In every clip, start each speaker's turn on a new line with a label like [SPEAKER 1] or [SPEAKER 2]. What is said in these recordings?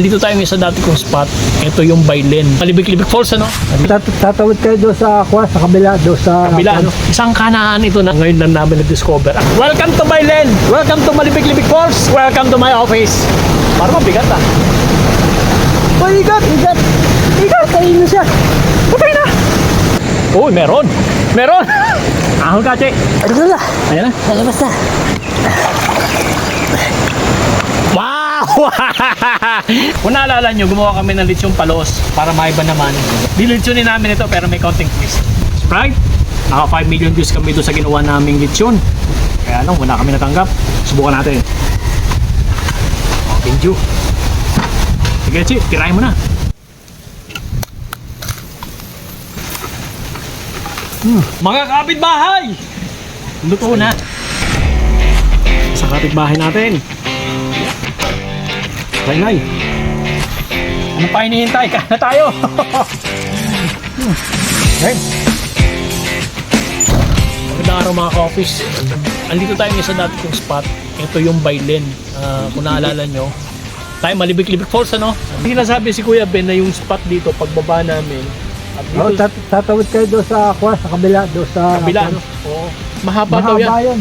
[SPEAKER 1] Dito tayo sa dati kong spot. Ito yung Bailen. Malibig-libig Falls, ano?
[SPEAKER 2] Tat tatawid kayo doon sa aqua, sa kabila, doon sa...
[SPEAKER 1] Kabila, ano? Isang kanaan ito na ngayon lang namin na-discover. Ah, Welcome to Bailen! Welcome to Malibig-libig Falls! Welcome to my office! Parang mabigat ah.
[SPEAKER 2] Uy, igat, igat! Igat, kayo na siya!
[SPEAKER 1] Patay na! Uy, meron! Meron! Ahon ka, Che!
[SPEAKER 2] Ano na?
[SPEAKER 1] Ayan na.
[SPEAKER 2] Lalabas na.
[SPEAKER 1] Wow! Kung naalala nyo, gumawa kami ng lechong palos para maiba naman. Dilitsunin namin ito pero may konting twist. Sprite, naka 5 million views kami doon sa ginawa naming lechon. Kaya ano, wala kami natanggap. Subukan natin. Thank you. Sige, Chi, tirahin mo na. Hmm. Mga kapitbahay! Luto na. Sa kapitbahay natin. Nay, nay. Ano pa hinihintay? Kain na tayo. Okay. Magandang araw mga ka-office. Andito tayo sa dati kong spot. Ito yung Bailen. Ah, kung naalala nyo. Tayo malibig-libig falls ano? Hindi nasabi si Kuya Ben na yung spot dito pagbaba namin.
[SPEAKER 2] Oh, tat tatawid kayo doon sa aqua, sa kabila, doon sa...
[SPEAKER 1] kabila ano? Oo. Mahaba, daw yan.
[SPEAKER 2] Mahaba yun.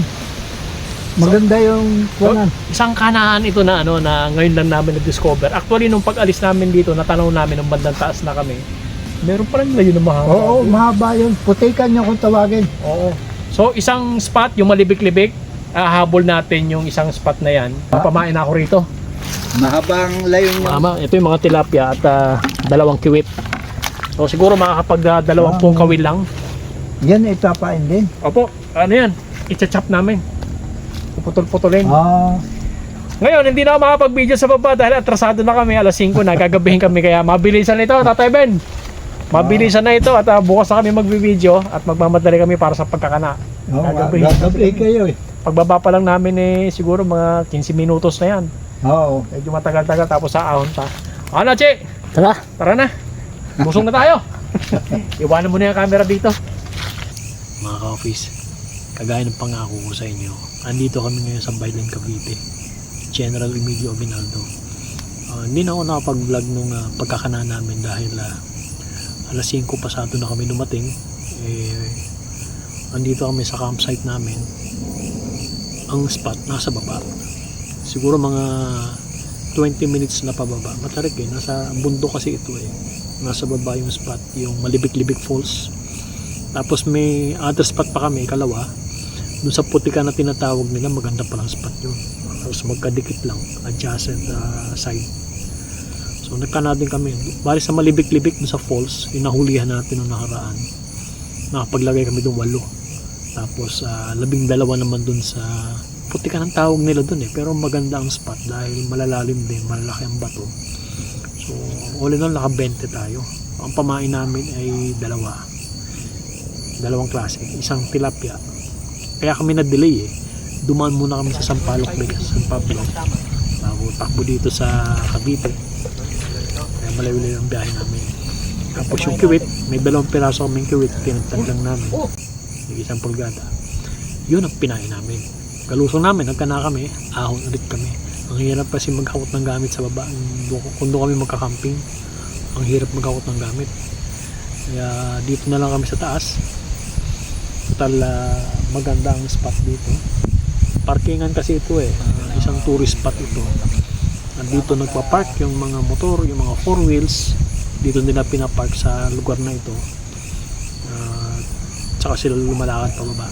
[SPEAKER 2] Maganda yung kuwanan.
[SPEAKER 1] Isang kanaan ito na ano na ngayon lang namin na-discover. Actually nung pag-alis namin dito, natanaw namin ng bandang taas na kami. Meron pa rin layo na mahaba.
[SPEAKER 2] Oo, mahaba yun. Putikan nyo kung tawagin.
[SPEAKER 1] Oo. So isang spot, yung malibik-libik, hahabol natin yung isang spot na yan. Pamain ako rito.
[SPEAKER 2] Mahabang layon
[SPEAKER 1] Mama, ito yung mga tilapia at ah, dalawang kiwit. So siguro makakapag ah, dalawang pong kawil lang.
[SPEAKER 2] Yan, itapain din.
[SPEAKER 1] Opo, ano yan? Icha-chop namin. Puputol-putulin.
[SPEAKER 2] Ah,
[SPEAKER 1] Ngayon, hindi na ako makapag-video sa baba dahil atrasado na kami. Alas 5 na, gagabihin kami. Kaya mabilisan na ito, Tatay Ben. Mabilisan na ito at ah, bukas na kami magbi-video at magmamadali kami para sa pagkakana.
[SPEAKER 2] oh,
[SPEAKER 1] Gagabi.
[SPEAKER 2] gagabi kayo eh.
[SPEAKER 1] Pagbaba pa lang namin eh, siguro mga 15 minutos na yan.
[SPEAKER 2] Oo.
[SPEAKER 1] Medyo matagal-tagal tapos sa ahon pa. Ano, Che?
[SPEAKER 2] Tara.
[SPEAKER 1] Tara na. Busong na tayo. Iwanan mo na yung camera dito. Mga ka-office, kagaya ng pangako ko sa inyo, andito kami ngayon sa Bailan, Cavite. General Emilio Aguinaldo. Ah, hindi na ako nakapag-vlog nung ah, pagkakana namin dahil ah, alas 5 pasado na kami dumating. Eh, andito kami sa campsite namin. Ang spot nasa baba. Siguro mga 20 minutes na pababa. Matarik eh. Nasa bundok kasi ito eh. Nasa baba yung spot. Yung Malibig-Libig Falls. Tapos may other spot pa kami, kalawa. Doon sa putika na tinatawag nila, maganda palang spot yun. Tapos magkadikit lang, adjacent uh, side. So nagkana din kami. Bali sa Malibig-Libig doon sa falls, yung nahulihan natin nung nakaraan. Nakapaglagay kami doon walo. Tapos ah, labing dalawa naman doon sa putika ng tawag nila doon eh. Pero maganda ang spot dahil malalalim din, malalaki ang bato. So all in all, naka 20 tayo. Ang pamain namin ay dalawa dalawang klase, isang tilapia. Kaya kami na-delay eh. Dumaan muna kami sa Sampaloc San Pablo. Bago takbo dito sa Cavite. Kaya malayo-layo ang biyahe namin. Tapos yung kiwit, may dalawang piraso kaming kiwit, tinagtag lang namin. May isang pulgada. Yun ang pinain namin. Galusong namin, nagkana kami, ahon ulit kami. Ang hirap kasi maghakot ng gamit sa baba. Kung doon kami magkakamping, ang hirap maghakot ng gamit. Kaya dito na lang kami sa taas. Total ah, maganda ang spot dito. Parkingan kasi ito eh. Isang tourist spot ito. Nandito nagpa-park yung mga motor, yung mga four wheels. Dito nila pinapark sa lugar na ito. Ah, tsaka sila lumalakad pababa.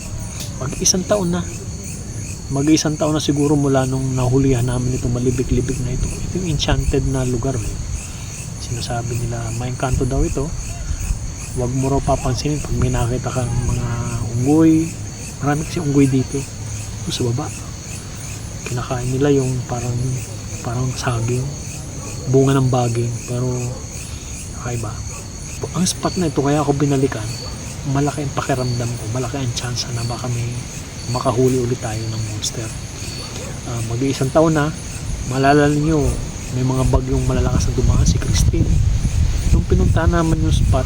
[SPEAKER 1] Mag isang taon na. Mag isang taon na siguro mula nung nahulihan namin itong malibig-libig na ito. Ito yung enchanted na lugar eh. Sinasabi nila, maengkanto daw ito wag mo raw papansinin pag may nakita kang mga unggoy. Marami kasi unggoy dito. Doon sa baba. Kinakain nila yung parang parang saging. Bunga ng baging. Pero kakaiba ang spot na ito kaya ako binalikan malaki ang pakiramdam ko. Malaki ang chance na baka may makahuli ulit tayo ng monster. Ah, mag-iisang taon na malala niyo may mga bagyong malalakas na dumaan. Si Christine nung pinuntahan naman yung spot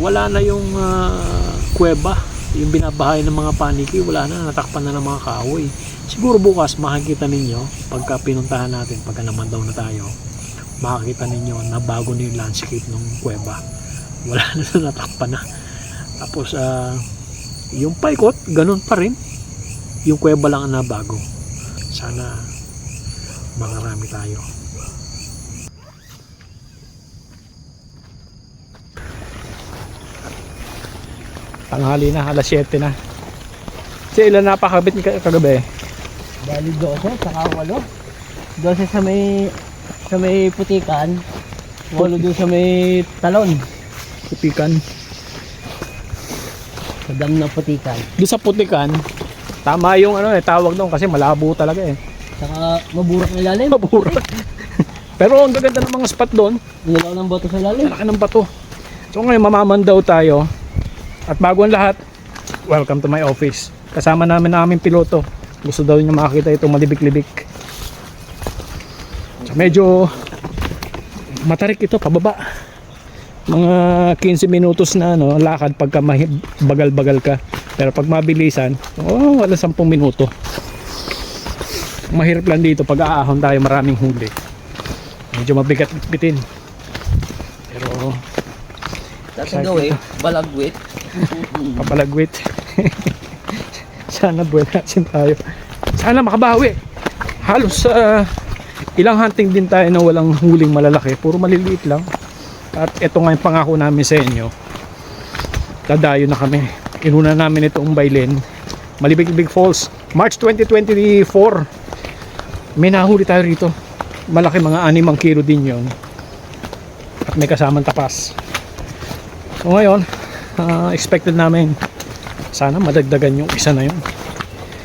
[SPEAKER 1] wala na yung ah, kuweba yung binabahay ng mga paniki wala na natakpan na ng mga kahoy Siguro bukas makikita ninyo pagka pinuntahan natin, pagka naman daw na tayo, makikita ninyo na bago na yung landscape ng kuweba. Wala na na natakpan na. Tapos ah, yung paikot, ganun pa rin. Yung kuweba lang ang nabago. Sana makarami tayo. Tanghali na, alas 7 na. Si ilan napakabit ka kagabi?
[SPEAKER 2] Bali 12, saka 8. 12 sa may sa may putikan. 8 doon sa may talon.
[SPEAKER 1] Putikan.
[SPEAKER 2] Sa dam ng putikan.
[SPEAKER 1] Doon sa putikan, tama yung ano eh, tawag doon kasi malabo talaga eh.
[SPEAKER 2] Saka maburak na ilalim.
[SPEAKER 1] Maburat. Pero ang gaganda ng mga spot doon,
[SPEAKER 2] Nilaw ng boto sa ilalim.
[SPEAKER 1] laki ng bato. So ngayon mamamandaw tayo. At bago ang lahat, welcome to my office. Kasama namin na aming piloto. Gusto daw niya makita itong malibik-libik. So medyo matarik ito pababa. Mga 15 minutos na ano, lakad pagka bagal-bagal ka. Pero pag mabilisan, oh, wala 10 minuto. Mahirap lang dito pag aahon tayo maraming huli. Medyo mabigat bitin. Pero
[SPEAKER 2] Dati gawin, balagwit.
[SPEAKER 1] Papalagwit. Sana buwelasin tayo. Sana makabawi. Halos sa ilang hunting din tayo na walang huling malalaki. Puro maliliit lang. At ito nga yung pangako namin sa inyo. Dadayo na kami. Inuna namin itong Bailin. Malibig-Big Falls. March 2024. May nahuli tayo rito. Malaki mga 6 kilo din yon At may kasamang tapas. So ngayon, ah, expected namin sana madagdagan yung isa na yun.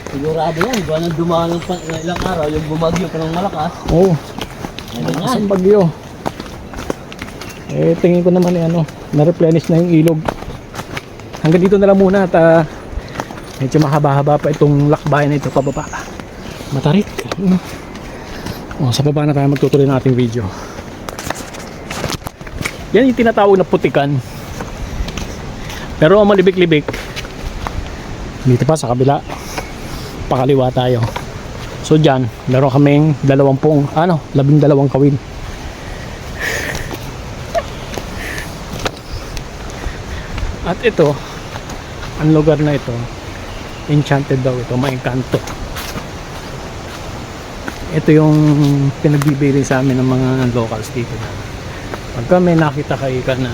[SPEAKER 2] Sigurado yan. Buwan na dumaan ng ilang araw, yung bumagyo pa ng malakas.
[SPEAKER 1] Oo, oh,
[SPEAKER 2] yan?
[SPEAKER 1] isang bagyo. Eh, tingin ko naman eh, ano, na-replenish na yung ilog. Hanggang dito na lang muna at ah, medyo mahaba-haba pa itong lakbayan na ito pababa. Matarik. Ano? Oh, sa baba na tayo magtutuloy ng ating video. Yan yung tinatawag na putikan. Pero ang malibik-libik, dito pa sa kabila, pakaliwa tayo. So dyan, meron kaming dalawampung, ano, labing dalawang kawin. At ito, ang lugar na ito, enchanted daw ito, maengkanto. Ito yung pinagbibili sa amin ng mga locals dito na pagka may nakita kayo ka na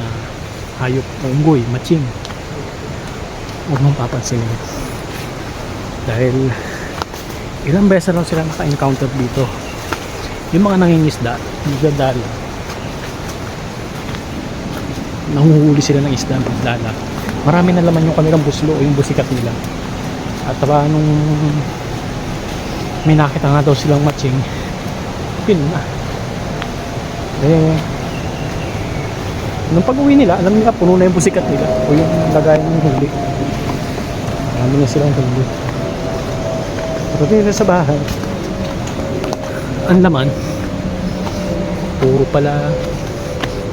[SPEAKER 1] hayop, unggoy, matching, huwag mong papansinin. Dahil ilang beses na sila naka-encounter dito. Yung mga nangingisda, nagdadala. Nanguhuli sila ng isda, nagdadala. Marami na laman yung kanilang buslo o yung busikat nila. At taba nung may nakita nga daw silang matching, yun na. Eh, nung pag-uwi nila, alam nila puno na yung busikat nila o yung lagayan ng huli. Marami na silang huli. Pagdating nila sa bahay, ang laman, puro pala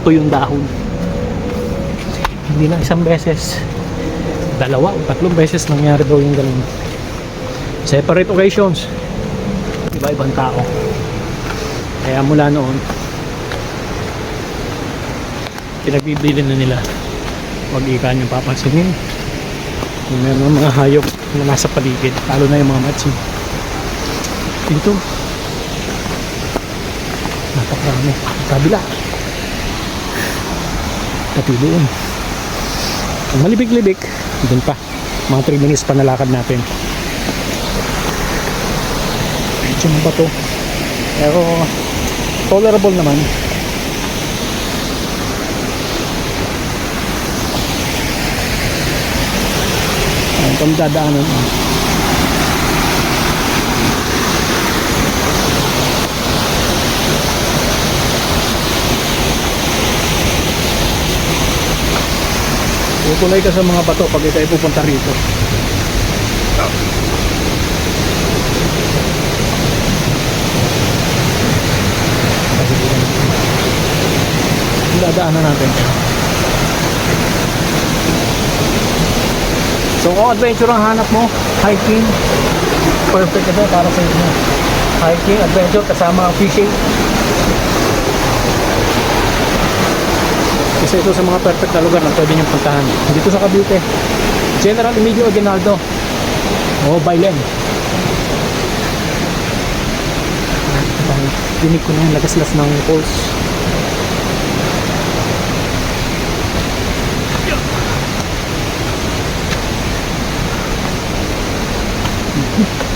[SPEAKER 1] tuyong dahon. Hindi na isang beses, dalawa o tatlong beses nangyari daw yung ganun. Separate occasions, iba-ibang tao. Kaya mula noon, pinagbibili na nila. Huwag ika niyong papansinin. Meron mga hayop na nasa paligid, lalo na yung mga matching. Dito. Napakarami. Kabila. Pati doon. Ang malibig-libig, doon pa. Mga 3 minutes pa nalakad natin. Medyo mabato. Pero tolerable naman. Ang itong dadaanan. Tutuloy ka sa mga bato pag ikaw ay pupunta rito. Dadaanan natin. So kung adventure ang hanap mo, hiking, perfect ito para sa inyo. Hiking, adventure, kasama ang fishing. Isa ito sa mga perfect na lugar na pwede niyong puntahan. Dito sa Cavite, General Emilio Aguinaldo. O, Bailen. Dinig ko na yung lagaslas ng pulse. Thank you.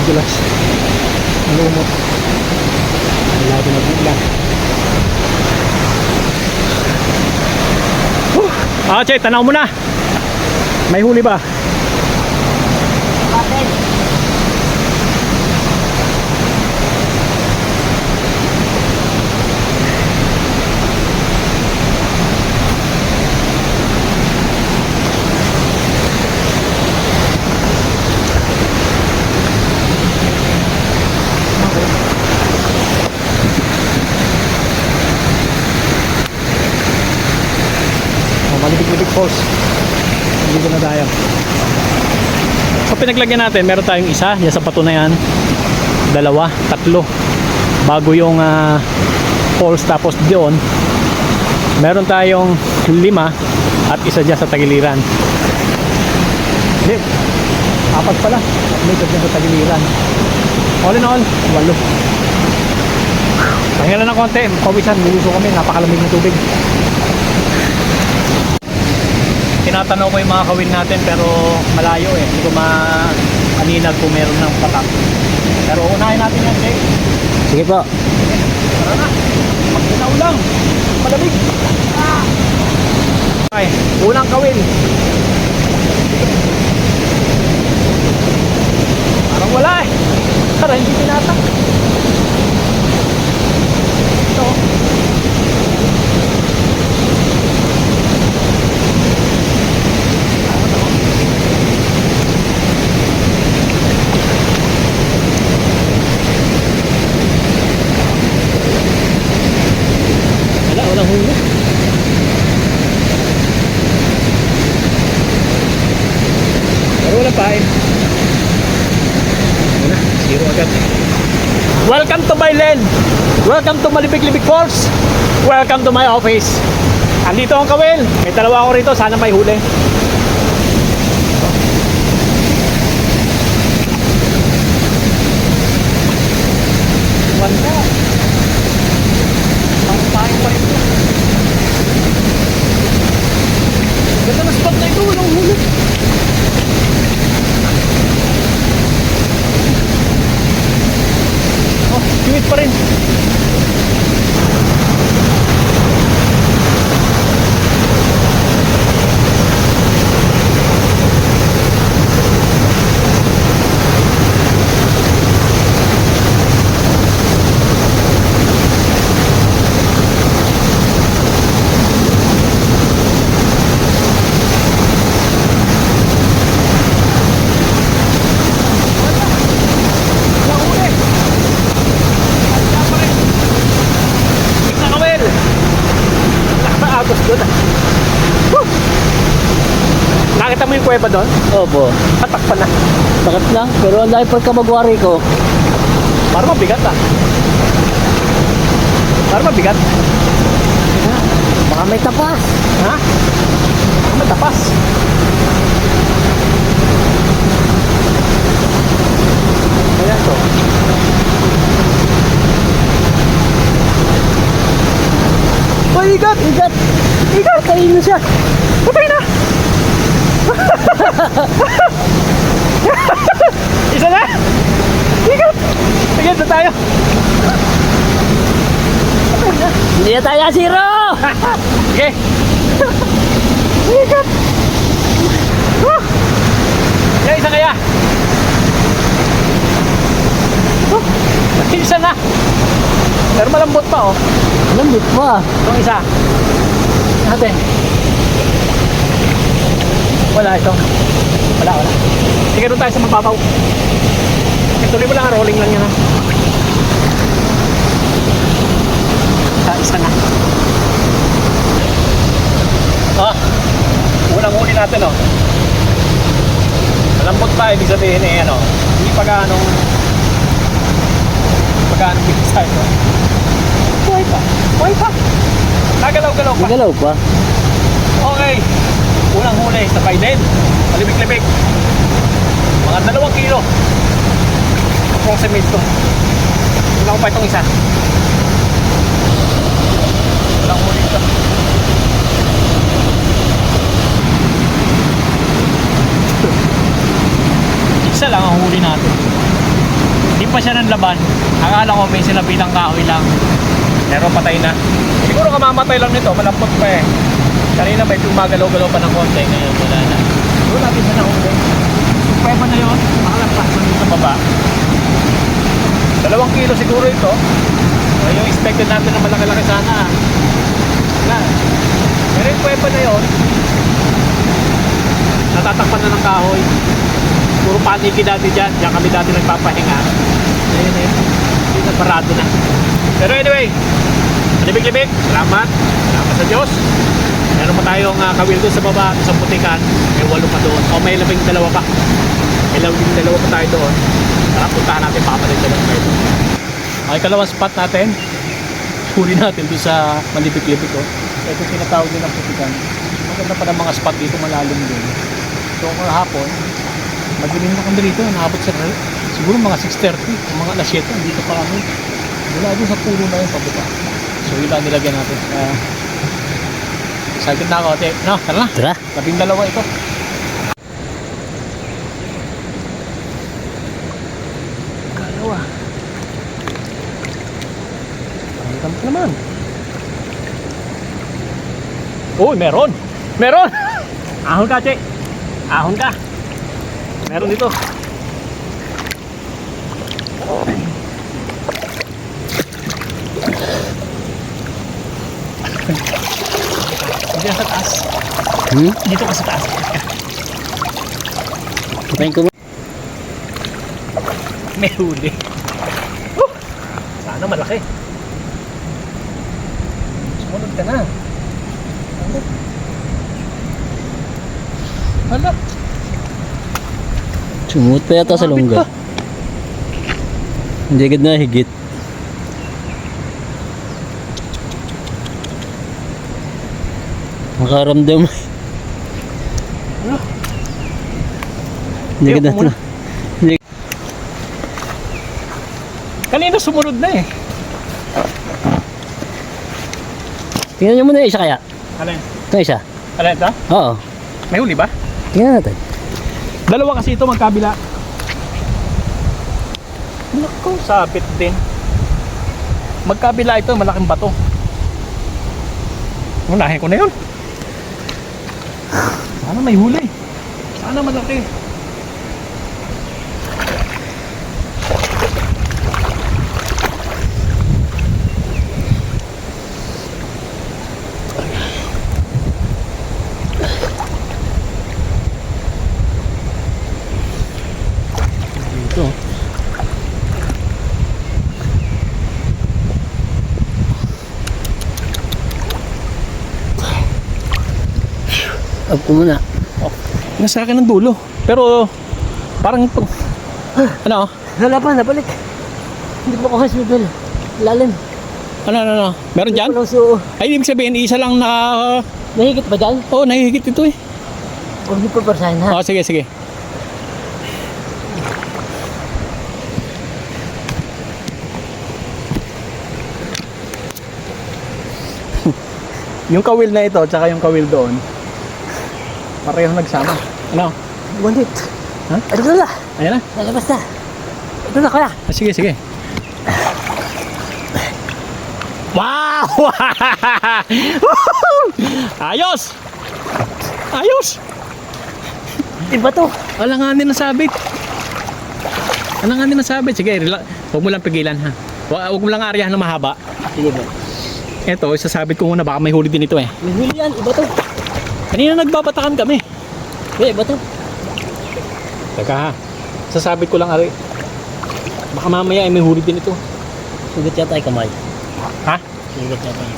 [SPEAKER 1] Bato rito nagdudulas. Malumot. Wala din nag-ulan. Ah, Che, tanaw mo na. May huli ba? Malibig-libig falls. Hindi ko na tayo. So pinaglagyan natin, meron tayong isa, yan sa pato na yan. Dalawa, tatlo. Bago yung ah, falls tapos doon, meron tayong lima at isa dyan sa tagiliran. Hindi, apat pala. May isa dyan sa tagiliran. All in all, walo. Pahinga na ng konti, pawisan, luluso kami, napakalamig ng tubig. Tinatanaw ko yung mga kawin natin pero malayo eh. Hindi ko maaninag kung meron ng patak. Pero unahin natin yan, Jake.
[SPEAKER 2] Sige po.
[SPEAKER 1] Tara na. Magdinaw lang. Malamig. Ah! Okay, unang kawin. Parang wala eh. Parang hindi tinatak. Ito. Wala, walang huli. Pero wala pa eh. Wala, zero agad. Welcome to my land! Welcome to Malibig-Libig Falls! Welcome to my office! Andito ang kawil. May dalawa ako rito. Sana may huli. Wala. Ang tayo pa rin. Ganda na spot na ito. Walang huli. Oh, sweet pa rin. Walang huli. Wala pa rin. Big na kawil. Lakas na agos doon ah. Woo! Nakita mo yung kuweba doon?
[SPEAKER 2] Opo.
[SPEAKER 1] Tatakpan na.
[SPEAKER 2] Sakit lang. Pero ang dahil pagka magwari ko,
[SPEAKER 1] Para mabigat ah. Para mabigat.
[SPEAKER 2] baka may tapas.
[SPEAKER 1] Ha? Matapas. Ayan to. Oh, igat!
[SPEAKER 2] Igat!
[SPEAKER 1] Igat!
[SPEAKER 2] Kainin na siya.
[SPEAKER 1] Patay na! Isa na! Sige! Sige, doon tayo!
[SPEAKER 2] Hindi na tayo zero!
[SPEAKER 1] Sige! Sige! Woo! Yan, isa kaya! Oh, isa na! Pero malambot pa oh.
[SPEAKER 2] Lambot pa.
[SPEAKER 1] Itong isa. Natin. Wala ito. Wala, wala. Sige doon tayo sa mababaw. Eh, tuloy mo lang, ah, rolling lang yan ha. Isa, isa na. Ah, unang huli natin oh. Malambot pa, ibig sabihin eh, ano, hindi pa gaanong pa gaanong bisa ito. Buhay pa. Nagalaw-galaw pa.
[SPEAKER 2] Nagalaw pa.
[SPEAKER 1] Okay. Unang huli sa din. Malimik-limik. Mga dalawang kilo. Approximate to. Wala ko pa itong isa. Walang huli ito. Isa lang ang huli natin. Hindi pa siya ng laban. Akala ko may sinabilang kahoy lang. Pero patay na. Siguro kamamatay lang nito, malapot pa eh. Kanina may gumagalaw-galaw pa ng konti, ngayon wala na. Siguro natin siya nahuli. Yung pweba na yun, makalampas na sa baba. Dalawang kilo siguro ito. Uh, yung expected natin na malaki-laki sana. Wala. Pero yung pweba na yun, natatakpan na ng kahoy. Puro paniki dati dyan. Diyan kami dati nagpapahinga. Ayun na yun. Parado na. Pero anyway, Libig-libig, salamat. Salamat sa Diyos. Meron pa tayong uh, kawil doon sa baba, sa putikan. May walo pa doon. O may labing dalawa pa. May labing dalawa pa tayo doon. Tara, puntahan natin baka palit dalawa tayo doon. Okay, kalawang spot natin. Huli natin doon sa malibig-libig ko. Ito yung tinatawag din ng putikan. Maganda pa ng mga spot dito, malalim din. So kung hapon, madilim na kami dito. Nakabot sa siguro mga 6.30, mga alas 7, dito pa kami. Wala doon sa pulo na yun, pababa. So yun lang nilagyan natin. Uh, excited na ako, ate. No, tara na.
[SPEAKER 2] Tara.
[SPEAKER 1] Labing dalawa ito. Dalawa. Pangitang pa naman. Uy, meron! Meron! Ahon ka, che. Ahon ka. Meron dito.
[SPEAKER 2] Hmm?
[SPEAKER 1] Dito ka sa taas.
[SPEAKER 2] Patayin ko mo.
[SPEAKER 1] May huli. Woo! Sana malaki. Sumunod ka na. Hala.
[SPEAKER 2] Sumut pa yata sa lungga. Hindi agad na higit. Makaramdam. Hindi
[SPEAKER 1] muna.
[SPEAKER 2] na. Hindi.
[SPEAKER 1] Kanina sumunod na eh.
[SPEAKER 2] Tingnan nyo muna yung isa kaya.
[SPEAKER 1] Alin?
[SPEAKER 2] Ito isa.
[SPEAKER 1] Alin ito?
[SPEAKER 2] Oo.
[SPEAKER 1] May huli ba?
[SPEAKER 2] Tingnan natin.
[SPEAKER 1] Dalawa kasi ito magkabila. Naku, sabit din. Magkabila ito, malaking bato. Unahin ko na yun. Sana may huli. Sana malaki.
[SPEAKER 2] Ko muna.
[SPEAKER 1] Nasa akin ang dulo. Pero parang ito. Ano?
[SPEAKER 2] Wala pa, nabalik. Hindi pa ako hospital. Lalim.
[SPEAKER 1] Ano, ano, ano? Meron dyan?
[SPEAKER 2] Suo.
[SPEAKER 1] Ay, ibig sabihin, isa lang na...
[SPEAKER 2] Nahigit ba dyan?
[SPEAKER 1] Oh, nahihigit ito eh.
[SPEAKER 2] Huwag niyo pa persahin ha.
[SPEAKER 1] Oh, sige, sige. yung kawil na ito, tsaka yung kawil doon, parehong nagsama. Ano?
[SPEAKER 2] Hit.
[SPEAKER 1] Ha?
[SPEAKER 2] Ano na?
[SPEAKER 1] Ayan na.
[SPEAKER 2] Lalabas na. Ito na kaya.
[SPEAKER 1] Ah, sige, sige. Wow! Ayos! Ayos!
[SPEAKER 2] Iba to.
[SPEAKER 1] Alanganin na sabit. Alanganin na sabit. Sige, rela- huwag mo lang pigilan ha. Huwag huwag mo lang aryahan na mahaba.
[SPEAKER 2] Sige ba.
[SPEAKER 1] Ito, isasabit ko muna. Baka may huli din ito eh.
[SPEAKER 2] May huli yan. Iba to.
[SPEAKER 1] Kanina nagbabatakan kami.
[SPEAKER 2] Kuya, iba to.
[SPEAKER 1] Teka ha. Sasabit ko lang ari. Baka mamaya ay may huli din ito.
[SPEAKER 2] Sugat yata ay kamay.
[SPEAKER 1] Ha?
[SPEAKER 2] Sugat yata ay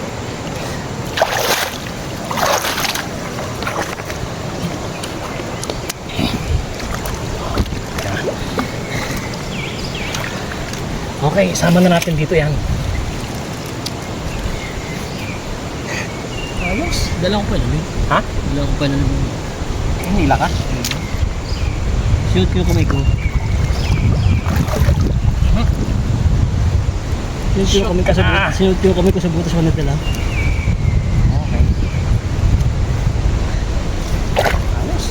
[SPEAKER 1] Okay, sama na natin dito yan. Ayos.
[SPEAKER 2] Dala ko pa eh.
[SPEAKER 1] Ha?
[SPEAKER 2] Dala ko pa lang.
[SPEAKER 1] Hinila ka?
[SPEAKER 2] Shoot ko yung kamay ko. Shoot yung kamay ko sa butas. Shoot yung kamay ko sa butas. Wala dala.
[SPEAKER 1] Okay. Ayos.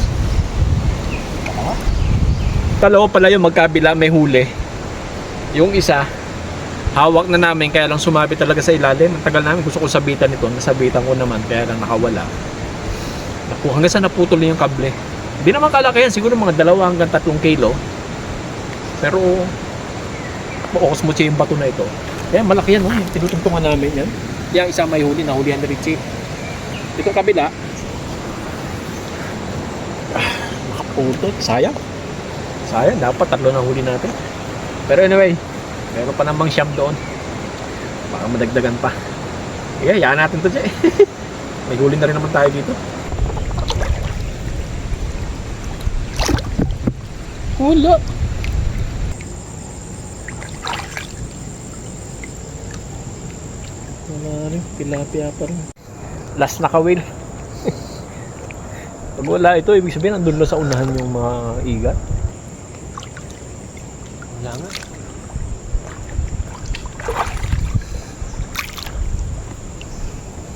[SPEAKER 1] Dalawa pala yung magkabila may huli. Yung isa, hawak na namin kaya lang sumabit talaga sa ilalim. Ang tagal namin gusto ko sabitan ito. Nasabitan ko naman kaya lang nakawala. Naku, hanggang sa naputol na yung kable. Hindi naman kalaki yan. Siguro mga dalawa hanggang tatlong kilo. Pero, maukos mo siya yung bato na ito. Kaya malaki yan. Oh. Yung tinutungtungan namin yan. Yung isa may huli, nahulihan na rin siya. Itong kabila, ah, nakaputot. Sayang. Sayang, dapat tatlo na huli natin. Pero anyway, meron pa namang siyam doon. Baka madagdagan pa. Yeah, yaan natin to dyan. May huli na rin naman tayo dito. Wala. Wala rin, tilapia pa rin. Last na kawil. Pag wala ito, ibig sabihin andun na sa unahan yung mga igat. Wala nga.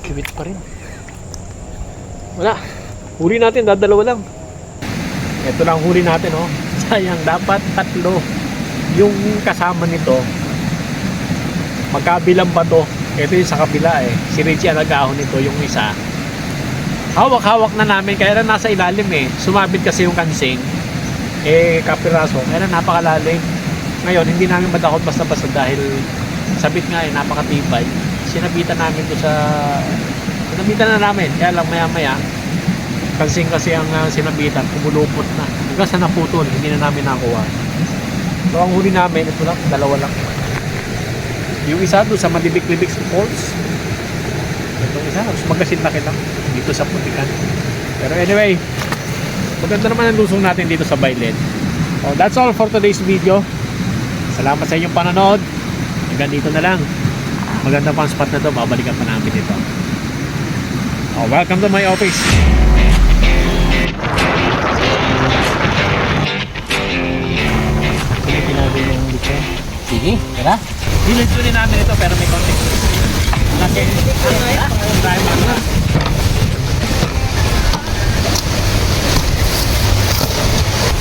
[SPEAKER 1] Kiwit pa rin. Wala. Huli natin, dadalawa lang. Ito lang huli natin, oh. Sayang, dapat tatlo. Yung kasama nito, magkabilang ba to? Ito yung sa kabila eh. Si Richie ang nag-ahon nito, yung isa. Hawak-hawak na namin, kaya na nasa ilalim eh. Sumabit kasi yung kansing. Eh, kapiraso, kaya na napakalalim. Ngayon, hindi namin madakot basta-basta dahil sabit nga eh, napakatibay. Sinabitan namin to sa... Sinabitan na namin, kaya lang maya-maya, kansing kasi ang uh, sinabitan, kumulupot na. Hanggang sa naputol, hindi na namin nakuha. So, ang huli namin, ito lang, dalawa lang. Yung isa doon sa Malibik-Libik Falls. Itong isa, mas magasin laki lang dito sa Putikan. Pero anyway, maganda naman ang lusong natin dito sa Bailed. So, that's all for today's video. Salamat sa inyong panonood. Hanggang dito na lang. Maganda pa ang spot na to. Babalikan pa namin dito. Oh, welcome to my office.
[SPEAKER 2] Sige, tara.
[SPEAKER 1] Dinutunin namin ito pero may konti. Laki. Dahil ano.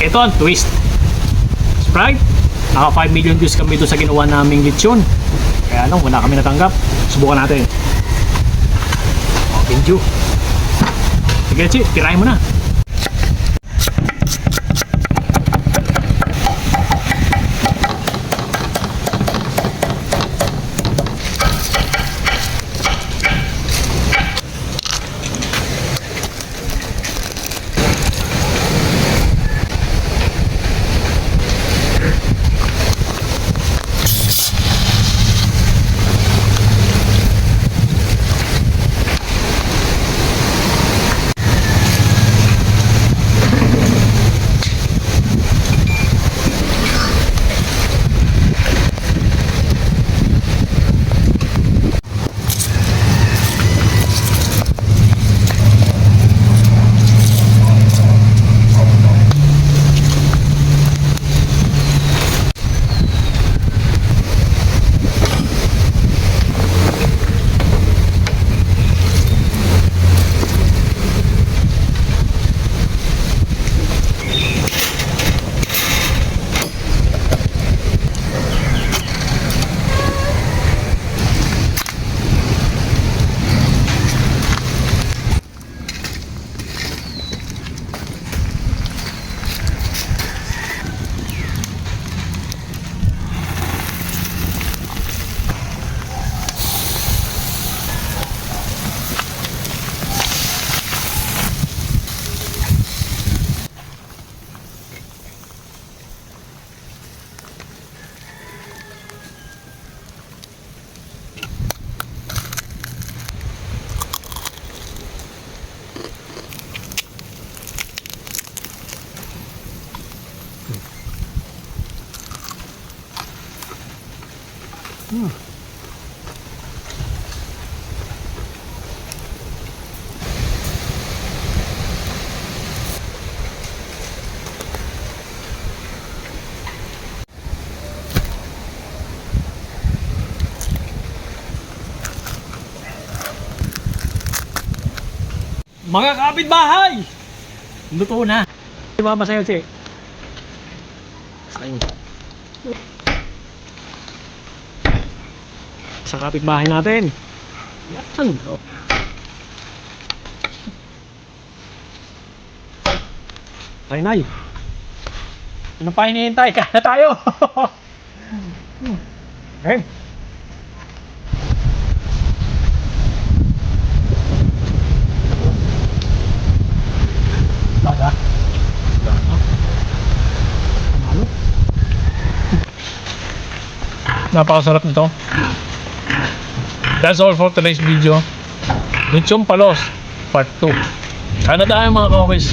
[SPEAKER 1] Ito ang twist. Sprite. Naka 5 million views kami doon sa ginawa naming lechon. Kaya lang, wala kami natanggap. Subukan natin. Oh, thank you. Sige, Chi, tirahin mo na. Mga kapitbahay!
[SPEAKER 2] Luto na.
[SPEAKER 1] Si Mama sa'yo, si.
[SPEAKER 2] Ayun.
[SPEAKER 1] Sa kapitbahay natin.
[SPEAKER 2] Yan. Oh.
[SPEAKER 1] Tay, nay. Ano pa hinihintay? Kaya na tayo! okay.
[SPEAKER 3] Napakasarap nito. That's all for today's video. Lechon Palos, part 2. Kaya na tayo mga kakawis.